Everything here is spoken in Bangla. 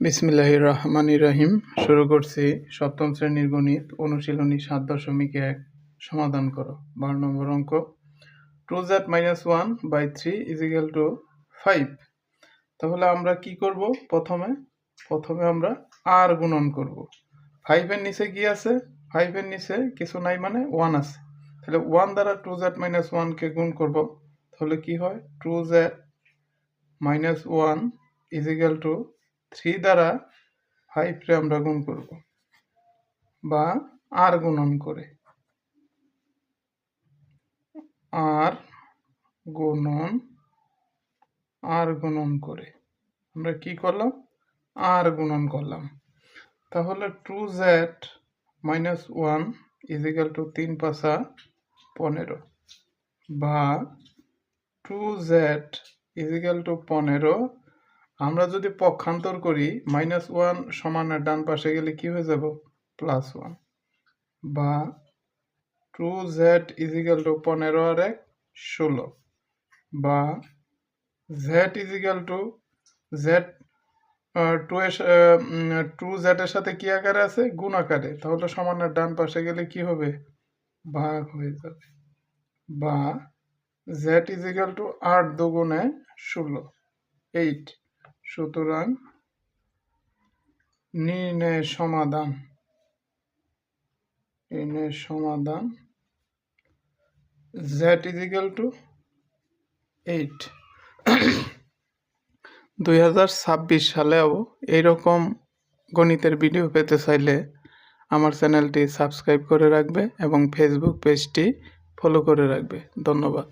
বিসমিল্লাহ রহমান রহিম। শুরু করছি সপ্তম শ্রেণির গণিত, অনুশীলনী সাত দশমিক এক। সমাধান করো, বারো নম্বর অঙ্ক। Two Z minus one by three is equal two five. তাহলে আমরা কি করব প্রথমে? প্রথমে আমরা আর গুণন করব। ফাইভের নিচে কি আছে? ফাইভের নিচে কিছু নাই মানে ওয়ান আছে। তাহলে ওয়ান দ্বারা টু জেড মাইনাস ওয়ানকে গুণ করব। তাহলে কি হয়? Two Z minus one is equal two three দ্বারা ফাইভকে আমরা গুণ করব বা আর গুণন করে আর গুণন আর গুণন করে। আমরা কি করলাম? আর গুণন করলাম। তাহলে two Z minus one is equal two তিন পাশা পনেরো বা টু জেড ইজিক্যাল টু পনেরো আমরা যদি পক্ষান্তর করি মাইনাস ওয়ান সমানের ডান পাশে গেলে কি হয়ে যাব? প্লাস ওয়ান বা two Z is equal two পনেরো আর এক, ষোলো। বা Z is equal two Z two এর টু জেডের সাথে কি আকারে আছে? গুণ আকারে। তাহলে সমানের ডান পাশে গেলে কি হবে? ভাগ হয়ে যাবে। বা জেড ইজিক্যাল টু আট দুগুণে ষোলো। এইট সুতরাং নির্ণয়ের সমাধান। নির্ণয়ের সমাধান। জেড ইজিক্যাল টু এইট দুই হাজার ছাব্বিশ সালেও এইরকম গণিতের ভিডিও পেতে চাইলে আমার চ্যানেলটি সাবস্ক্রাইব করে রাখবে এবং ফেসবুক পেজটি ফলো করে রাখবে। ধন্যবাদ।